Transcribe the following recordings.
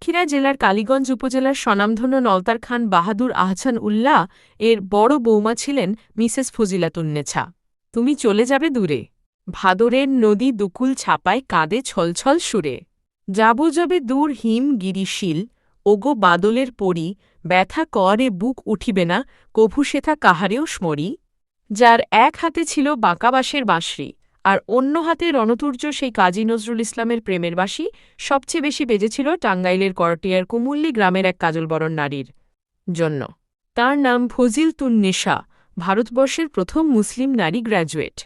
সাতক্ষীরা জেলার কালীগঞ্জ উপজেলার স্বনামধন্য নলতার খান বাহাদুর আহসান উল্লাহ এর বড় বৌমা ছিলেন মিসেস ফজিলাতুন্নেছা। তুমি চলে যাবে দূরে। ভাদরের নদী দুকুল ছাপায় কাঁদে ছলছল সুরে। যাব যাবে দূর হিম গিরিশীল, ওগো বাদলের পরি, ব্যথা করে বুক উঠিবে না, কভু সেথা কাহারেও স্মরি। যার এক হাতে ছিল বাঁকাবাসের বাঁশরি। আর অন্য হাতে রণতুর্য সেই কাজী নজরুল ইসলামের প্রেমের বাঁশি সবচেয়ে বেশি বেজেছিল টাঙ্গাইলের করটিয়ার কুমুল্লি গ্রামের এক কাজলবরণ নারীর জন্য। তার নাম ফজিল তুন্নেশা ভারতবর্ষের প্রথম মুসলিম নারী গ্র্যাজুয়েট।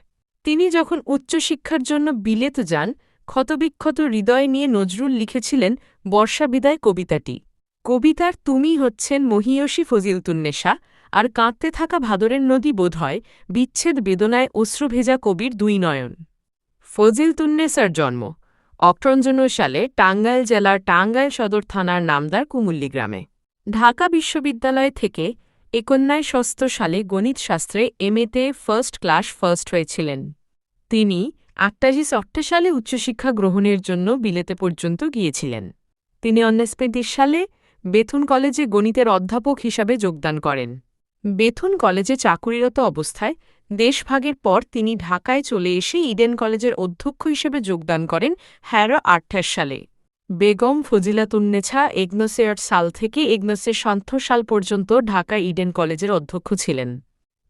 তিনি যখন উচ্চশিক্ষার জন্য বিলেত যান, ক্ষতবিক্ষত হৃদয় নিয়ে নজরুল লিখেছিলেন বর্ষা বিদায় কবিতাটি। কবিতার তুমি হচ্ছেন মহিয়সী ফজিলতুন্নেশা আর কাঁদতে থাকা ভাদরের নদী বোধ হয় বিচ্ছেদ বেদনায় অশ্রুভেজা কবির দুই নয়ন। ফজিলতুন্নেসার জন্ম অক্টঞ্জন সালে টাঙ্গাইল জেলার টাঙ্গাইল সদর থানার নামদার কুমুল্লি গ্রামে। ঢাকা বিশ্ববিদ্যালয় থেকে একন্যায় ষষ্ঠ সালে গণিতশাস্ত্রে এমএতে ফার্স্ট ক্লাস ফার্স্ট হয়েছিলেন। তিনি আটটাজি সট্টা সালে উচ্চশিক্ষা গ্রহণের জন্য বিলেতে পর্যন্ত গিয়েছিলেন। তিনি উনিশশো সালে বেথুন কলেজে গণিতের অধ্যাপক হিসাবে যোগদান করেন। বেথুন কলেজে চাকুরিরত অবস্থায় দেশভাগের পর তিনি ঢাকায় চলে এসে ইডেন কলেজের অধ্যক্ষ হিসেবে যোগদান করেন হ্যারো আঠাশ সালে। বেগম ফজিলাতুন্নেছা এগনোসেয়ার সাল থেকে এগনোসের সন্থ সাল পর্যন্ত ঢাকা ইডেন কলেজের অধ্যক্ষ ছিলেন।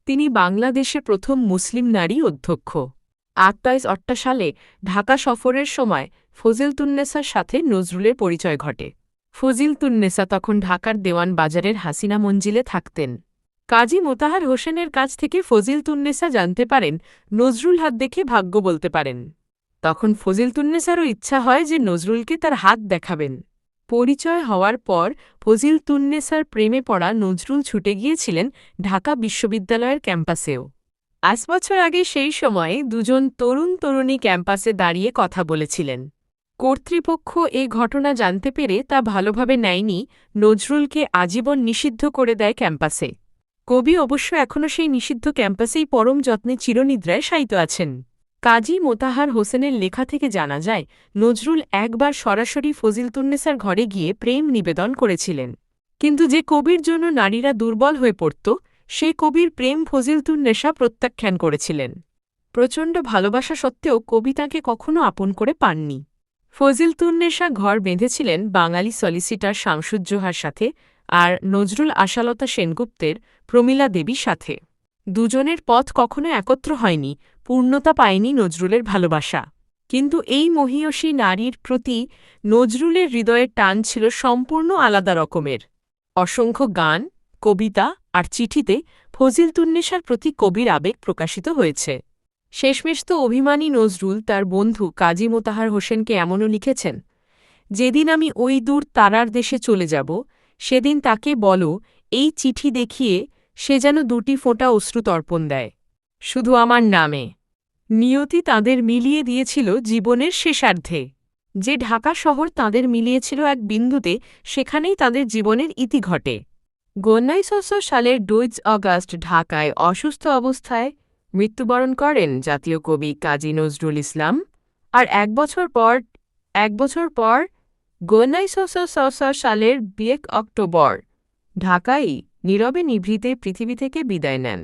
তিনি বাংলাদেশের প্রথম মুসলিম নারী অধ্যক্ষ। আটটাইশ অট্টা সালে ঢাকা সফরের সময় ফজিলতুন্নেসার সাথে নজরুলের পরিচয় ঘটে। ফজিলতুন্নেসা তখন ঢাকার দেওয়ান বাজারের হাসিনা মঞ্জিলে থাকতেন। কাজী মোতাহার হোসেনের কাছ থেকে ফজিলতুন্নেসা জানতে পারেন, নজরুল হাত দেখে ভাগ্য বলতে পারেন। তখন ফজিলতুন্নেসারও ইচ্ছা হয় যে নজরুলকে তার হাত দেখাবেন। পরিচয় হওয়ার পর ফজিলতুন্নেসার প্রেমে পড়া নজরুল ছুটে গিয়েছিলেন ঢাকা বিশ্ববিদ্যালয়ের ক্যাম্পাসেও। আজ বছর আগে সেই সময়ে দুজন তরুণ তরুণী ক্যাম্পাসে দাঁড়িয়ে কথা বলেছিলেন। কর্তৃপক্ষ এ ঘটনা জানতে পেরে তা ভালোভাবে নেয়নি, নজরুলকে আজীবন নিষিদ্ধ করে দেয় ক্যাম্পাসে। কবি অবশ্য এখনও সেই নিষিদ্ধ ক্যাম্পাসেই পরম যত্নে চিরনিদ্রায় শায়িত আছেন। কাজী মোতাহার হোসেনের লেখা থেকে জানা যায়, নজরুল একবার সরাসরি ফজিলতুন্নেসার ঘরে গিয়ে প্রেম নিবেদন করেছিলেন। কিন্তু যে কবির জন্য নারীরা দুর্বল হয়ে পড়ত, সে কবির প্রেম ফজিলতুন্নেসা প্রত্যাখ্যান করেছিলেন। প্রচণ্ড ভালোবাসা সত্ত্বেও কবি তাঁকে কখনও আপন করে পাননি। ফজিলতুন্নেসা ঘর বেঁধেছিলেন বাঙালি সলিসিটার শামসুজ্জোহার সাথে আর নজরুল আশালতা সেনগুপ্তের প্রমীলা দেবীর সাথে। দুজনের পথ কখনো একত্র হয়নি, পূর্ণতা পায়নি নজরুলের ভালোবাসা। কিন্তু এই মহীয়সী নারীর প্রতি নজরুলের হৃদয়ের টান ছিল সম্পূর্ণ আলাদা রকমের। অসংখ্য গান, কবিতা আর চিঠিতে ফজিলতুন্নেসার প্রতি কবির আবেগ প্রকাশিত হয়েছে। শেষমেশ তো অভিমানী নজরুল তার বন্ধু কাজী মোতাহার হোসেনকে এমনও লিখেছেন, যেদিন আমি ওই দূর তারার দেশে চলে যাব সেদিন তাকে বলো, এই চিঠি দেখিয়ে সে যেন দুটি ফোঁটা অশ্রু তর্পণ দেয়। শুধু আমার নামে। নিয়তি তাদের মিলিয়ে দিয়েছিল জীবনের শেষার্ধে। যে ঢাকা শহর তাদের মিলিয়েছিল এক বিন্দুতে, সেখানেই তাদের জীবনের ইতি ঘটে। গন্যাইশস্য সালের ডুইজ অগাস্ট ঢাকায় অসুস্থ অবস্থায় মৃত্যুবরণ করেন জাতীয় কবি কাজী নজরুল ইসলাম। আর এক বছর পর, এক বছর পর গন্যাইশস্য সালের বিয়েক অক্টোবর। ঢাকাই নীরবে নিভৃতে পৃথিবী থেকে বিদায় নেন।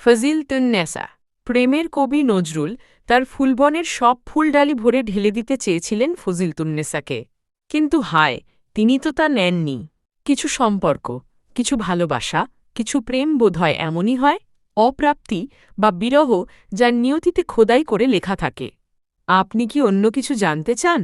ফজিল তুন্নেসা প্রেমের কবি নজরুল তার ফুলবনের সব ফুলডালি ভরে ঢেলে দিতে চেয়েছিলেন ফজিল তুন্নেসাকে কিন্তু হায়, তিনি তো তা নেননি। কিছু সম্পর্ক, কিছু ভালোবাসা, কিছু প্রেম বোধ হয় এমনই হয়, অপ্রাপ্তি বা বিরহ যার নিয়তিতে খোদাই করে লেখা থাকে। আপনি কি অন্য কিছু জানতে চান?